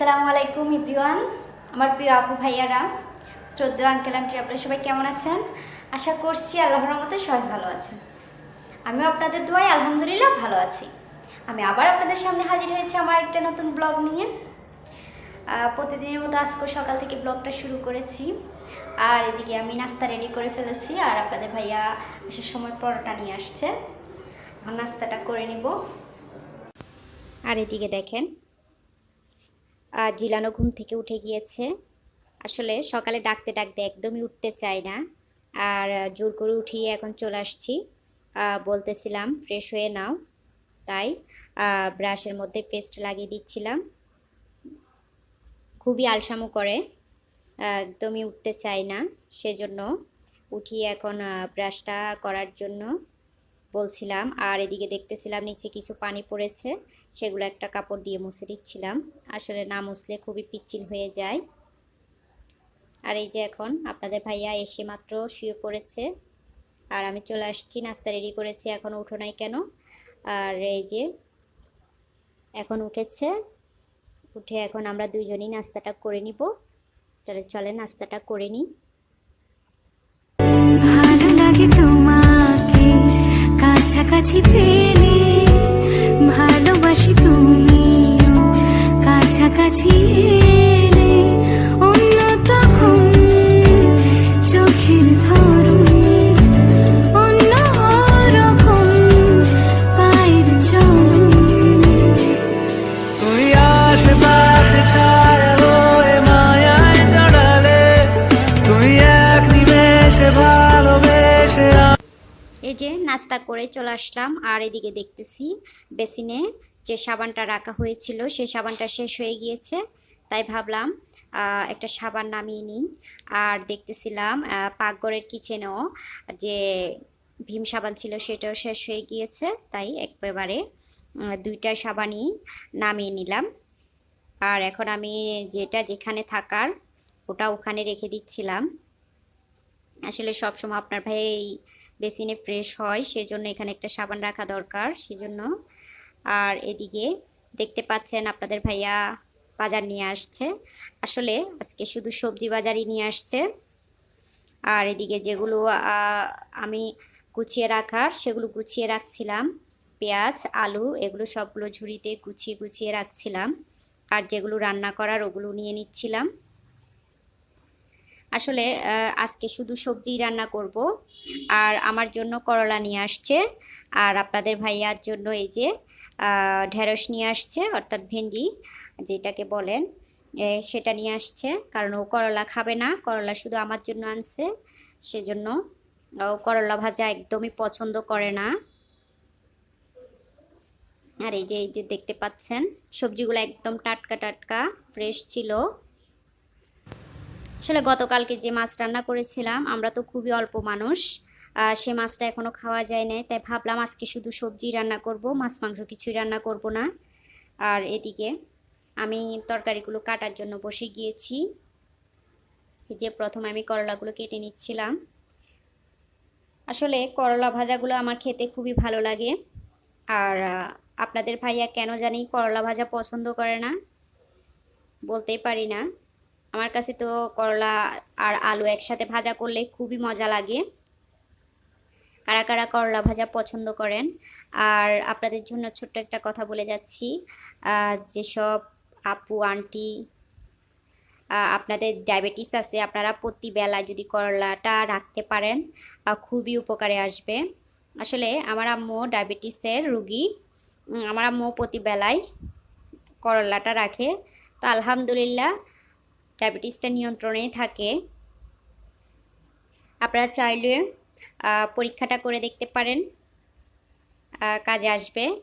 আসসালামু আলাইকুম ইব্রিওয়ান, আমার প্রিয় আপু ভাইয়ারা, শ্রদ্ধা আঙ্কেল আন্টি আপনারা সবাই কেমন আছেন? আশা করছি আল্লাহর রহমতে সবাই ভালো আছেন। আমিও আপনাদের দোয়াই আলহামদুলিল্লাহ ভালো আছি। আমি আবার আপনাদের সামনে হাজির হয়েছি আমার একটা নতুন ব্লগ নিয়ে। প্রতিদিনের মতো আজকে সকাল থেকে ব্লগটা শুরু করেছি। আর এদিকে আমি নাস্তা রেডি করে ফেলেছি আর আপনাদের ভাইয়া আসার সময় পরোটা নিয়ে আসছে। এখন নাস্তাটা করে নিব। আর এদিকে দেখেন আর জিলানো ঘুম থেকে উঠে গিয়েছে। আসলে সকালে ডাকতে ডাকতে একদমই উঠতে চায় না। আর জোর করে উঠিয়ে এখন চলে আসছি। বলতেছিলাম, ফ্রেশ হয়ে নাও। তাই ব্রাশের মধ্যে পেস্ট লাগিয়ে দিচ্ছিলাম। খুবই আলসামো করে একদমই উঠতে চায় না। সেজন্য উঠিয়ে এখন ব্রাশটা করার জন্য বলছিলাম, আর এদিকে দেখতেছিলাম নিচে কিছু পানি পড়েছে, সেগুলো একটা কাপড় দিয়ে মুছে দিচ্ছিলাম। আসলে না মুছলে খুবই পিচ্ছিল হয়ে যায়। আর এই যে এখন আপনাদের ভাইয়া এসে মাত্র শুয়ে পড়েছে, আর আমি চলে আসছি, নাস্তা রেডি করেছি, এখন উঠো নাই কেন? আর এই যে এখন উঠেছে, উঠে এখন আমরা দুইজনই নাস্তাটা করে নিব। তাহলে চলে নাস্তাটা করে নিই। ভালো লাগে কাছাকাছি পেলে ভালোবাসি তুমি। কাছাকাছি এলে অন্য তখন চোখের ধরন অন্য রকম পায়ের এই যে নাস্তা করে চলে আসলাম, আর এদিকে দেখতেছি বেসিনে যে সাবানটা রাখা হয়েছিল, সেই সাবানটা শেষ হয়ে গিয়েছে। তাই ভাবলাম একটা সাবান নামিয়ে নিই। আর দেখতেছিলাম পাকঘরের কিচেনেও যে ভীম সাবান ছিল, সেটাও শেষ হয়ে গিয়েছে। তাই একেবারে দুইটা সাবানই নামিয়ে নিলাম। আর এখন আমি যেটা যেখানে থাকার, ওটা ওখানে রেখে দিচ্ছিলাম। আসলে সবসময় আপনার ভাই বেসিনে ফ্রেশ হয়, সেজন্য এখানে একটা সাবান রাখা দরকার, সেজন্য। আর এদিকে দেখতে পাচ্ছেন আপনাদের ভাইয়া বাজার নিয়ে আসছে। আসলে আজকে শুধু সবজি বাজারই নিয়ে আসছে। আর এদিকে যেগুলো আমি গুছিয়ে রাখার, সেগুলো গুছিয়ে রাখছিলাম। পেঁয়াজ, আলু, এগুলো সবগুলো ঝুড়িতে গুছিয়ে গুছিয়ে রাখছিলাম। আর যেগুলো রান্না করার ওগুলো নিয়ে নিচ্ছিলাম। আসলে আজকে শুধু সবজি রান্না করব। আর আমার জন্য করলা নিয়ে আসছে। আর আপনাদের ভাইয়ার জন্য এই যে ঢেঁড়স নিয়ে আসছে, অর্থাৎ ভেন্ডি, যেটাকে বলেন সেটা নিয়ে আসছে। কারণ ও করলা খাবে না, করলা শুধু আমার জন্য আনছে, সেজন্য ও করলা ভাজা একদমই পছন্দ করে না। আর এই যে এই যে দেখতে পাচ্ছেন, সবজিগুলো একদম টাটকা টাটকা, ফ্রেশ ছিল। আসলে গতকালকে যে মাছ রান্না করেছিলাম, আমরা তো খুবই অল্প মানুষ সে মাছটা এখনও খাওয়া যায় নাই। তাই ভাবলাম আজকে শুধু সবজি রান্না করব, মাছ মাংস কিছুই রান্না করব না। আর এদিকে আমি তরকারিগুলো কাটার জন্য বসে গিয়েছি। যে প্রথমে আমি করলাগুলো কেটে নিচ্ছিলাম। আসলে করলা ভাজাগুলো আমার খেতে খুবই ভালো লাগে। আর আপনাদের ভাইয়া কেন জানি করলা ভাজা পছন্দ করে না, বলতেই পারি না। আমার কাছে তো করলা আর আলু একসাথে ভাজা করলে খুবই মজা লাগে। কারা কারা করলা ভাজা পছন্দ করেন? আর আপনাদের জন্য ছোট্ট একটা কথা বলে যাচ্ছি। যেসব আপু, আন্টি আপনাদের ডায়াবেটিস আছে, আপনারা প্রতিবেলা যদি করলাটা রাখতে পারেন খুবই উপকারে আসবে। আসলে আমার আম্মু ডায়াবেটিসের রুগী। আমার আম্মু প্রতিবেলায় করলাটা রাখে। তো আলহামদুলিল্লাহ ডায়াবেটিসটা নিয়ন্ত্রণেই থাকে। আপনারা চাইলে পরীক্ষাটা করে দেখতে পারেন। কাজে আসবে।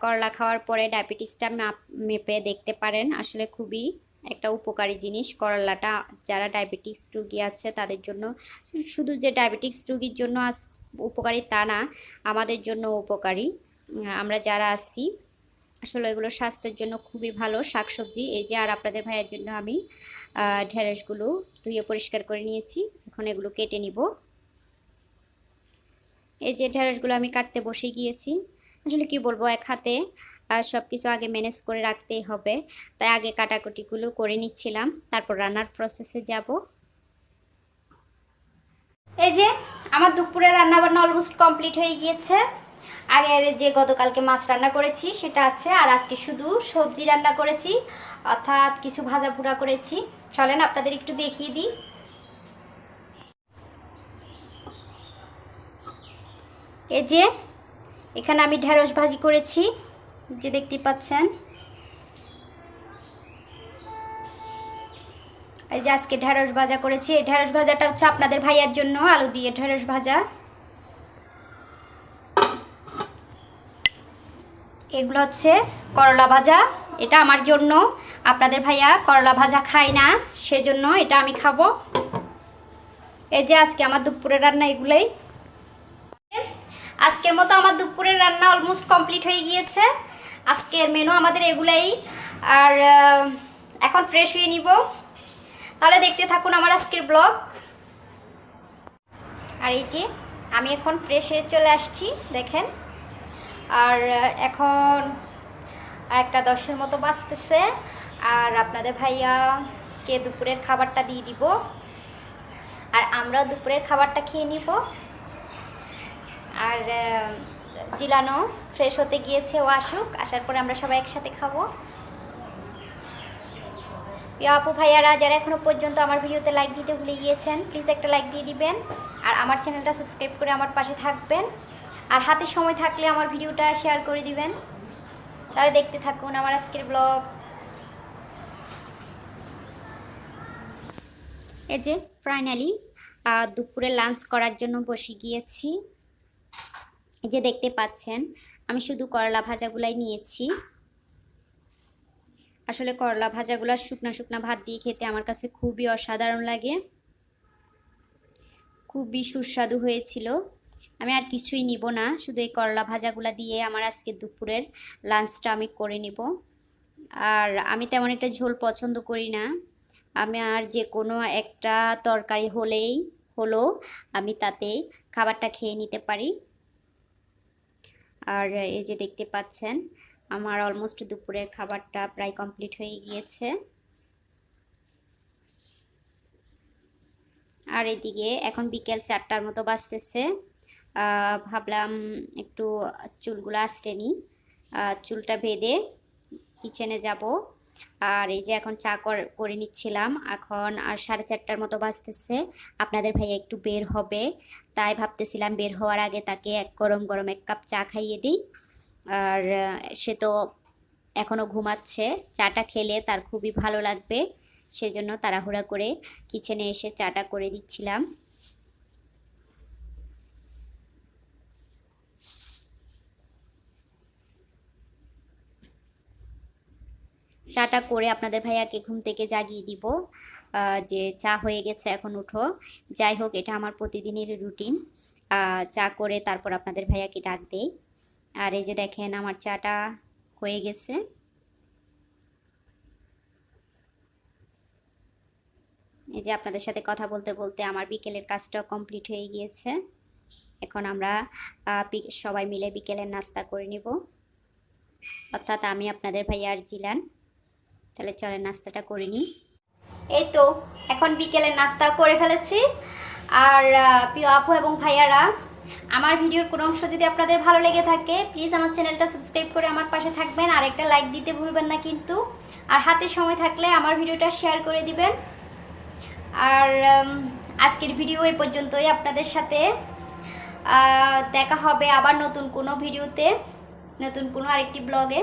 করলা খাওয়ার পরে ডায়াবেটিসটা মেপে দেখতে পারেন। আসলে খুবই একটা উপকারী জিনিস করলাটা। যারা ডায়াবেটিস রুগী আছে, তাদের জন্য শুধু যে ডায়াবেটিস রুগীর জন্য আস- উপকারী তা না, আমাদের জন্য উপকারী। আমরা যারা আছি আসলে এগুলো স্বাস্থ্যের জন্য খুবই ভালো শাকসবজি। এই যে, আর আপনাদের ভাইয়ের জন্য আমি ঢেঁড়সগুলো ধুয়ে পরিষ্কার করে নিয়েছি। এখন এগুলো কেটে নিব। এই যে ঢেঁড়সগুলো আমি কাটতে বসে গিয়েছি। আসলে কি বলব, এক হাতে সব কিছু আগে ম্যানেজ করে রাখতেই হবে। তাই আগে কাটাকুটিগুলো করে নিচ্ছিলাম। তারপর রান্নার প্রসেসে যাব। এই যে, আমার দুপুরে রান্না বান্না অলমোস্ট কমপ্লিট হয়ে গিয়েছে। আগের যে গতকালকে মাছ রান্না করেছি, সেটা আছে। আর আজকে শুধু সবজি রান্না করেছি, অর্থাৎ কিছু ভাজা ভুড়া করেছি। চলেন আপনাদের একটু দেখিয়ে দিই। এই যে, এখানে আমি ঢেঁড়স ভাজি করেছি, যে দেখতে পাচ্ছেন। এই যে আজকে ঢেঁড়স ভাজা করেছি। এই ঢেঁড়স ভাজাটা হচ্ছে আপনাদের ভাইয়ার জন্য আলু দিয়ে ঢেঁড়স ভাজা। এগুলো হচ্ছে করলা ভাজা, এটা আমার জন্য। আপনাদের ভাইয়া করলা ভাজা খায় না, সেজন্য এটা আমি খাব। এই যে আজকে আমার দুপুরের রান্না এগুলোই। আজকের মতো আমার দুপুরের রান্না অলমোস্ট কমপ্লিট হয়ে গিয়েছে। আজকের মেনু আমাদের এগুলাই। আর এখন ফ্রেশ হয়ে নিব। তাহলে দেখতে থাকুন আমার আজকের ব্লগ আর এই যে, আমি এখন ফ্রেশ হয়ে চলে আসছি, দেখেন। আর এখন একটা দশের মতো বাঁচতেছে আর আপনাদের ভাইয়াকে দুপুরের খাবারটা দিয়ে দিব? আর আমরা দুপুরের খাবারটা খেয়ে নিব। আর জিলানো ফ্রেশ হতে গিয়েছে, ও আসুক, আসার পরে আমরা সবাই একসাথে খাব। আপু ভাইয়ারা, যারা এখনও পর্যন্ত আমার ভিডিওতে লাইক দিতে ভুলে গিয়েছেন প্লিজ একটা লাইক দিয়ে দিবেন। আর আমার চ্যানেলটা সাবস্ক্রাইব করে আমার পাশে থাকবেন। আর হাতে সময় থাকলে আমার ভিডিওটা শেয়ার করে দিবেন। তাহলে দেখতে থাকুন আমার আজকের ব্লগ এই যে ফাইনালি দুপুরে লাঞ্চ করার জন্য বসে গিয়েছি। এই যে দেখতে পাচ্ছেন, আমি শুধু করলা ভাজাগুলাই নিয়েছি। আসলে করলা ভাজাগুলো শুকনা শুকনা ভাত দিয়ে খেতে আমার কাছে খুবই অসাধারণ লাগে। খুবই সুস্বাদু হয়েছিল। আমি আর কিছুই নিব না। শুধু এই করলা ভাজাগুলা দিয়ে আমার আজকে দুপুরের লাঞ্চটা আমি করে নিব। আর আমি তেমন একটা ঝোল পছন্দ করি না। আমি আর যে কোনো একটা তরকারি হলেই, হলো আমি তাতে খাবারটা খেয়ে নিতে পারি। আর এই যে দেখতে পাচ্ছেন, আমার অলমোস্ট দুপুরের খাবারটা প্রায় কমপ্লিট হয়ে গিয়েছে। আর এদিকে এখন বিকেল চারটার মতো বাজতেছে। ভাবলাম একটু চুলগুলো আস্তে নিই। চুলটা বেঁধে কিচেনে যাব। আর এই যে এখন চা কর- নিচ্ছিলাম, এখন আর সাড়ে চারটার মতো বাজতেছে। আপনাদের ভাইয়া একটু বের হবে, তাই ভাবতেছিলাম বের হওয়ার আগে তাকে এক গরম গরম এক কাপ চা খাইয়ে দিই। আর সে তো এখনও ঘুমাচ্ছে। চাটা খেলে তার খুবই ভালো লাগবে, সেজন্য তাড়াহুড়া করে কিচেনে এসে চাটা করে দিচ্ছিলাম চাটা করে আপনাদের ভাইয়াকে ঘুম থেকে জাগিয়ে দিব। যে চা হয়ে গেছে, এখন উঠো। যাই হোক, এটা আমার প্রতিদিনের রুটিন। চা করে তারপর আপনাদের ভাইয়াকে ডাক দেই। আর এই যে দেখেন, আমার চাটা হয়ে গেছে। এই যে আপনাদের সাথে কথা বলতে বলতে আমার বিকেলের কাজটাও কমপ্লিট হয়ে গিয়েছে। এখন আমরা সবাই মিলে বিকেলের নাস্তা করে নিব। অর্থাৎ আমি আপনাদের ভাইয়া আর জিলান। তাহলে চলে নাস্তাটা করে নিই। এই তো, এখন বিকেলের নাস্তা করে ফেলেছি। আর প্রিয় আপু এবং ভাইয়ারা, আমার ভিডিওর কোনো অংশ যদি আপনাদের ভালো লেগে থাকে প্লিজ আমার চ্যানেলটা সাবস্ক্রাইব করে আমার পাশে থাকবেন। আর একটা লাইক দিতে ভুলবেন না কিন্তু। আর হাতে সময় থাকলে আমার ভিডিওটা শেয়ার করে দিবেন। আর আজকের ভিডিও এই পর্যন্তই আপনাদের সাথে। দেখা হবে আবার নতুন কোনো ভিডিওতে, নতুন কোনো আরেকটি ব্লগে